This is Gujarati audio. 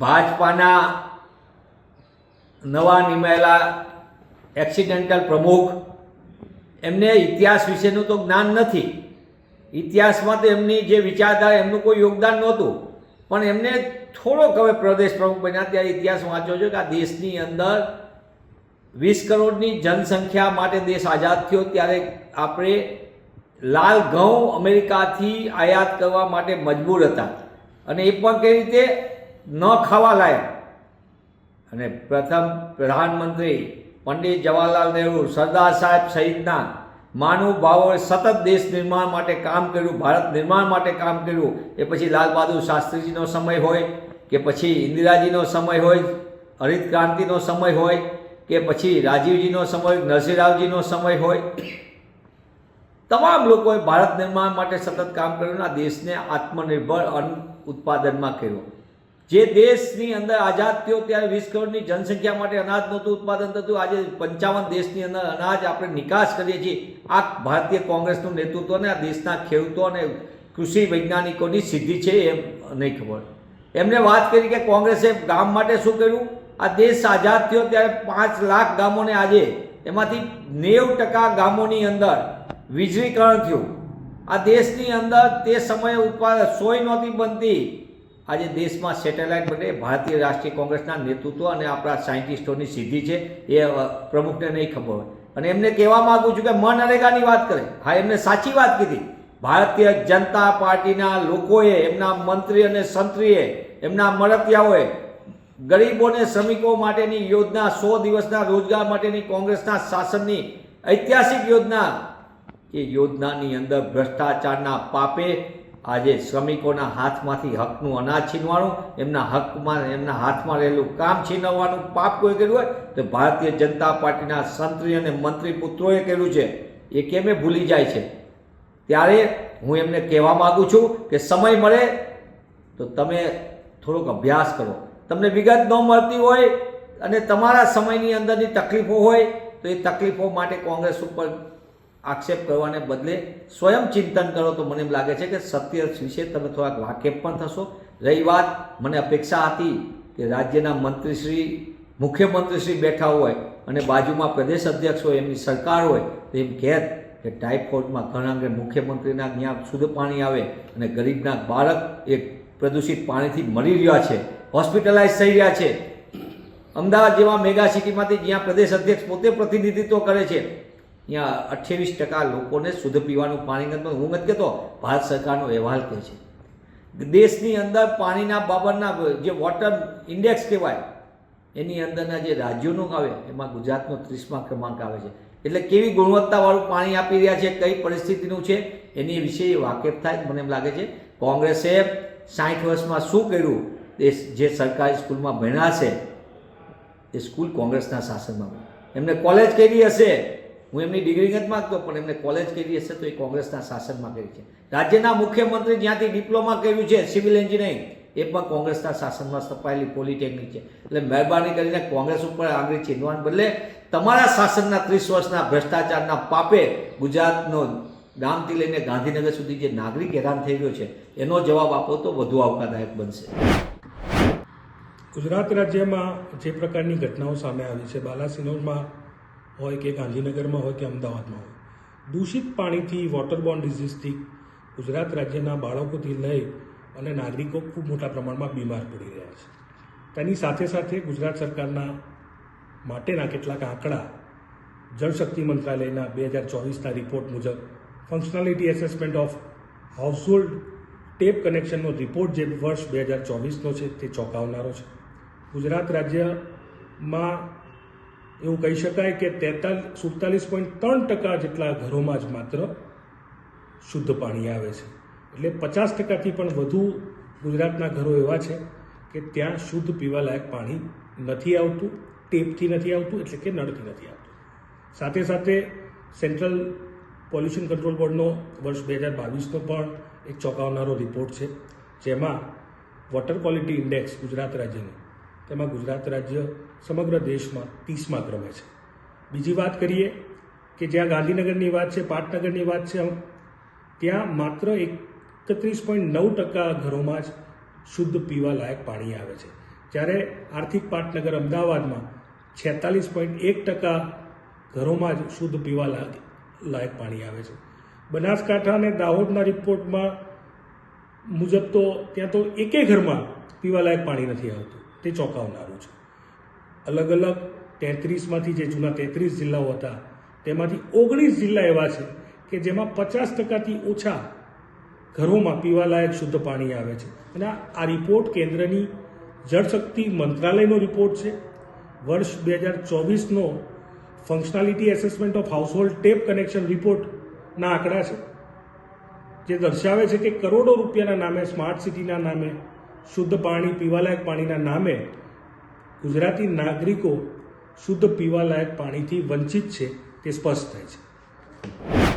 ભાજપાના નવા નિમાયેલા એક્સિડેન્ટલ પ્રમુખ, એમને ઇતિહાસ વિશેનું તો જ્ઞાન નથી. ઇતિહાસમાં તો એમની જે વિચારધારા, એમનું કોઈ યોગદાન નહોતું. પણ એમને થોડોક હવે પ્રદેશ પ્રમુખ બન્યા ત્યારે ઇતિહાસ વાંચો છો કે આ દેશની અંદર વીસ કરોડની જનસંખ્યા માટે દેશ આઝાદ થયો, ત્યારે આપણે લાલ ઘઉં અમેરિકાથી આયાત કરવા માટે મજબૂર હતા. અને એ પણ કઈ રીતે? ન ખાવા લાયક. અને પ્રથમ પ્રધાનમંત્રી પંડિત જવાહરલાલ નહેરુ સરદાર સાહેબ સહિતના મહાનુભાવોએ સતત દેશ નિર્માણ માટે કામ કર્યું, ભારત નિર્માણ માટે કામ કર્યું. એ પછી લાલ બહાદુર શાસ્ત્રીજીનો સમય હોય કે પછી ઇન્દિરાજીનો સમય હોય, હરિત ક્રાંતિનો સમય હોય કે પછી રાજીવજીનો સમય, નરસિંહરાવજીનો સમય હોય. તમામ લોકોએ ભારત નિર્માણ માટે સતત કામ કર્યું અને આ દેશને આત્મનિર્ભર અન્ન ઉત્પાદનમાં કર્યો. જે દેશની અંદર આઝાદ થયો ત્યારે વીસ કરોડની જનસંખ્યા માટે અનાજ નહોતું ઉત્પાદન થતું. આજે પંચાવન દેશની અંદર અનાજ આપણે નિકાસ કરીએ છીએ. આ ભારતીય કોંગ્રેસનું નેતૃત્વ અને આ દેશના ખેડૂતો અને કૃષિ વૈજ્ઞાનિકોની સિદ્ધિ છે એમ નહીં ખબર. એમને વાત કરી કે કોંગ્રેસે ગામ માટે શું કર્યું? આ દેશ આઝાદ થયો ત્યારે પાંચ લાખ ગામોને આજે એમાંથી નેવું ટકા ગામોની અંદર વીજળીકરણ થયું. આ દેશની અંદર તે સમયે ઉત્પાદન સોય નહોતી બનતી. આજે દેશમાં સેટેલાઇટ માટે ભારતીય રાષ્ટ્રીય કોંગ્રેસના નેતૃત્વ અને આપણા સાયન્ટિસ્ટોની સિદ્ધિ છે એ પ્રમુખને નહીં ખબર હોય. અને એમને કહેવા માંગુ છું કે મનરેગાની વાત કરે. હા, એમને સાચી વાત કીધી. ભારતીય જનતા પાર્ટીના લોકોએ, એમના મંત્રી અને સંત્રીએ, એમના મળતિયાઓએ ગરીબોને શ્રમિકો માટેની યોજના, સો દિવસના રોજગાર માટેની કોંગ્રેસના શાસનની ઐતિહાસિક યોજના. એ યોજનાની અંદર ભ્રષ્ટાચારના પાપે આજે શ્રમિકોના હાથમાંથી હકનું અનાજ છીનવાનું, એમના હકમાં, એમના હાથમાં રહેલું કામ છીનવવાનું પાપ કોઈ કર્યું હોય, તો ભારતીય જનતા પાર્ટીના સંત્રી અને મંત્રી પુત્રોએ કર્યું છે. એ કેમે ભૂલી જાય છે? ત્યારે હું એમને કહેવા માગું છું કે સમય મળે તો તમે થોડોક અભ્યાસ કરો. તમને વિગત ન મળતી હોય અને તમારા સમયની અંદરની તકલીફો હોય, તો એ તકલીફો માટે કોંગ્રેસ ઉપર આક્ષેપ કરવાને બદલે સ્વયં ચિંતન કરો તો મને એમ લાગે છે કે સત્ય વિશે તમે થોડાક વાકેફ પણ થશો. રહી વાત મને અપેક્ષા હતી કે રાજ્યના મંત્રીશ્રી, મુખ્યમંત્રીશ્રી બેઠા હોય અને બાજુમાં પ્રદેશ અધ્યક્ષ હોય, એમની સરકાર હોય, તો એમ કહેત કે ટાઇફોઇડમાં ઘણા અંગે મુખ્યમંત્રીના ત્યાં શુદ્ધ પાણી આવે અને ગરીબના બાળક એ પ્રદૂષિત પાણીથી મરી રહ્યા છે હોસ્પિટલાઇઝ થઈ રહ્યા છે. અમદાવાદ જેવા મેગા સિટીમાંથી જ્યાં પ્રદેશ અધ્યક્ષ પોતે પ્રતિનિધિત્વ કરે છે ત્યાં અઠ્યાવીસ ટકા લોકોને શુદ્ધ પીવાનું પાણી નથી. હું નથી કહેતો, ભારત સરકારનો અહેવાલ કહે છે. દેશની અંદર પાણીના બાબતના જે વોટર ઇન્ડેક્સ કહેવાય, એની અંદરના જે રાજ્યોનો આવે, એમાં ગુજરાતનો ત્રીસમા ક્રમાંક આવે છે. એટલે કેવી ગુણવત્તાવાળું પાણી આપી રહ્યા છે, કઈ પરિસ્થિતિનું છે, એની વિશે વાકેફ થાય મને એમ લાગે છે. કોંગ્રેસે સાઠ વર્ષમાં શું કર્યું? એ જે સરકારી સ્કૂલમાં ભણ્યા છે એ સ્કૂલ કોંગ્રેસના શાસનમાં. એમને કોલેજ કરી હશે. હું એમની ડિગ્રી નથી માગતો, પણ એમને કોલેજ કરી હશે તો એ કોંગ્રેસના શાસનમાં કરી છે. રાજ્યના મુખ્યમંત્રી જ્યાંથી ડિપ્લોમા કર્યું છે સિવિલ એન્જિનિયરિંગ એ પણ કોંગ્રેસના શાસનમાં સ્થપાયેલી પોલિટેકનિક છે. એટલે મહેરબાની કરીને કોંગ્રેસ ઉપર આંગળી ચીંધવાને બદલે તમારા શાસનના ત્રીસ વર્ષના ભ્રષ્ટાચારના પાપે ગુજરાતનો ગામથી લઈને ગાંધીનગર સુધી જે નાગરિક હેરાન થઈ ગયો છે, એનો જવાબ આપો તો વધુ આવકારદાયક બનશે. ગુજરાત રાજ્યમાં જે પ્રકારની ઘટનાઓ સામે આવી છે, બાલાસિનોરમાં હોય કે ગાંધીનગરમાં હોય કે અમદાવાદમાં હોય. દૂષિત પાણીથી વોટરબોર્ન ડિઝીઝથી ગુજરાત રાજ્યના બાળકોથી લઈ અને નાગરિકો ખૂબ મોટા પ્રમાણમાં બીમાર પડી રહ્યા છે. તેની સાથે સાથે ગુજરાત સરકારના માટેના કેટલાક આંકડા જળશક્તિ મંત્રાલયના બે હજાર ચોવીસના રિપોર્ટ મુજબ functionality assessment of household tap કનેક્શનનો report જે વર્ષ બે હજાર ચોવીસનો છે તે ચોંકાવનારો છે. ગુજરાત રાજ્યમાં એવું કહી શકાય કે તેતાલીસ સુડતાલીસ પોઈન્ટ ત્રણ ટકા જેટલા ઘરોમાં જ માત્ર શુદ્ધ પાણી આવે છે. એટલે પચાસ ટકાથી પણ વધુ ગુજરાતના ઘરો એવા છે કે ત્યાં શુદ્ધ પીવાલાયક પાણી નથી આવતું, ટેપથી નથી આવતું, એટલે કે નળથી નથી આવતું. સાથે સાથે સેન્ટ્રલ પોલ્યુશન કંટ્રોલ બોર્ડનો વર્ષ બે હજાર બાવીસનો પણ એક ચોંકાવનારો રિપોર્ટ છે, જેમાં વોટર ક્વોલિટી ઇન્ડેક્સ ગુજરાત રાજ્યનું તેમાં ગુજરાત રાજ્ય સમગ્ર દેશમાં ત્રીસમા ક્રમે છે. બીજી વાત કરીએ કે જ્યાં ગાંધીનગરની વાત છે, પાટનગરની વાત છે ત્યાં માત્ર એકત્રીસ પોઈન્ટ નવ ટકા ઘરોમાં જ શુદ્ધ પીવા લાયક પાણી આવે છે. જ્યારે આર્થિક પાટનગર અમદાવાદમાં છેતાલીસ પોઈન્ટ એક ટકા ઘરોમાં જ શુદ્ધ પીવા લાયક પાણી આવે છે. બનાસકાંઠા અને દાહોદના રિપોર્ટમાં મુજબ તો ત્યાં તો એકે ઘરમાં પીવાલાયક પાણી નથી આવતું. તે ચોંકાવનારું છે. અલગ અલગ તેત્રીસમાંથી જે જૂના તેત્રીસ જિલ્લાઓ હતા, તેમાંથી ઓગણીસ જિલ્લા એવા છે કે જેમાં પચાસ ટકાથી ઓછા ઘરોમાં પીવાલાયક શુદ્ધ પાણી આવે છે. અને આ- રિપોર્ટ કેન્દ્રની જળશક્તિ મંત્રાલયનો રિપોર્ટ છે. વર્ષ બે હજાર ચોવીસનો functionality assessment of household tap connection રિપોર્ટના આંકડા છે. જે દર્શાવે છે કે કરોડો રૂપિયાના નામે સ્માર્ટ સિટીના નામે શુદ્ધ પાણી પીવાલાયક પાણીના નામે ગુજરાતી નાગરિકો શુદ્ધ પીવાલાયક પાણીથી વંચિત છે તે સ્પષ્ટ થાય છે.